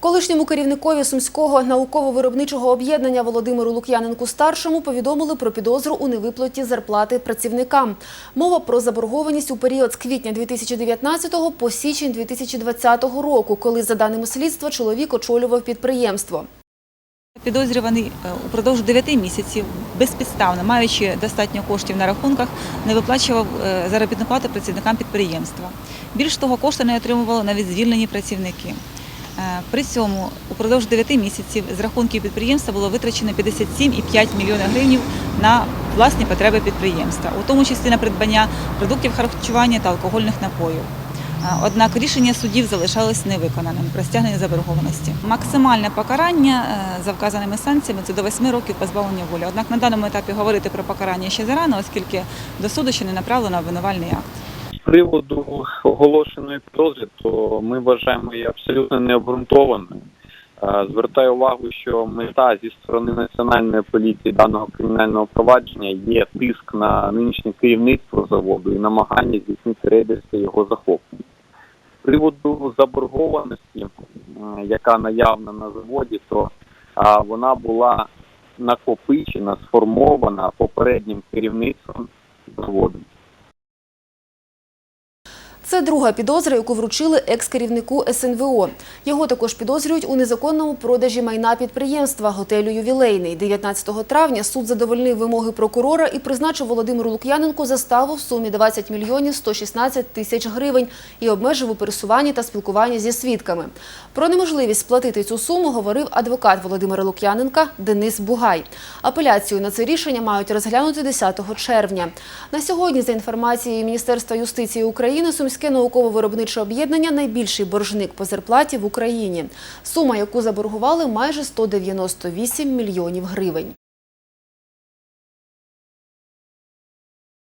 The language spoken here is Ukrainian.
Колишньому керівникові Сумського науково-виробничого об'єднання Володимиру Лук'яненку старшому повідомили про підозру у невиплаті зарплати працівникам. Мова про заборгованість у період з квітня 2019 по січень 2020 року, коли, за даними слідства, чоловік очолював підприємство. Підозрюваний е, упродовж 9 місяців безпідставно, маючи достатньо коштів на рахунках, не виплачував е, заробітну плату працівникам підприємства. Більш того, кошти не отримували навіть звільнені працівники. Е, При цьому упродовж 9 місяців з рахунків підприємства було витрачено 57,5 мільйона гривень на власні потреби підприємства, у тому числі на придбання продуктів харчування та алкогольних напоїв. Е, Однак рішення судів залишалось невиконаним про стягнення заборгованості. Максимальне покарання е, за вказаними санкціями це до 8 років позбавлення волі. Однак на даному етапі говорити про покарання ще зарано, оскільки до суду ще не направлено обвинувальний акт. Приводу оголошеної підозри, то ми вважаємо її абсолютно необґрунтованою. Звертаю увагу, що мета зі сторони національної поліції даного кримінального провадження є тиск на нинішнє керівництво заводу і намагання здійснити рейдерське його захоплення. З приводу заборгованості, яка наявна на заводі, то вона була накопичена, сформована попереднім керівництвом заводу. Це друга підозра, яку вручили екс-керівнику СНВО. Його також підозрюють у незаконному продажі майна підприємства готелю Ювілейний. 19 травня суд задовольнив вимоги прокурора і призначив Володимиру Лук'яненку заставу в сумі 20 мільйонів 116 тисяч гривень і обмежив у пересуванні та спілкуванні зі свідками. Про неможливість сплатити цю суму говорив адвокат Володимира Лук'яненка Денис Бугай. Апеляцію на це рішення мають розглянути 10 червня. На сьогодні, за інформацією Міністерства юстиції України, Сумське науково-виробниче об'єднання найбільший боржник по зарплаті в Україні. Сума, яку заборгували, майже 198 мільйонів гривень.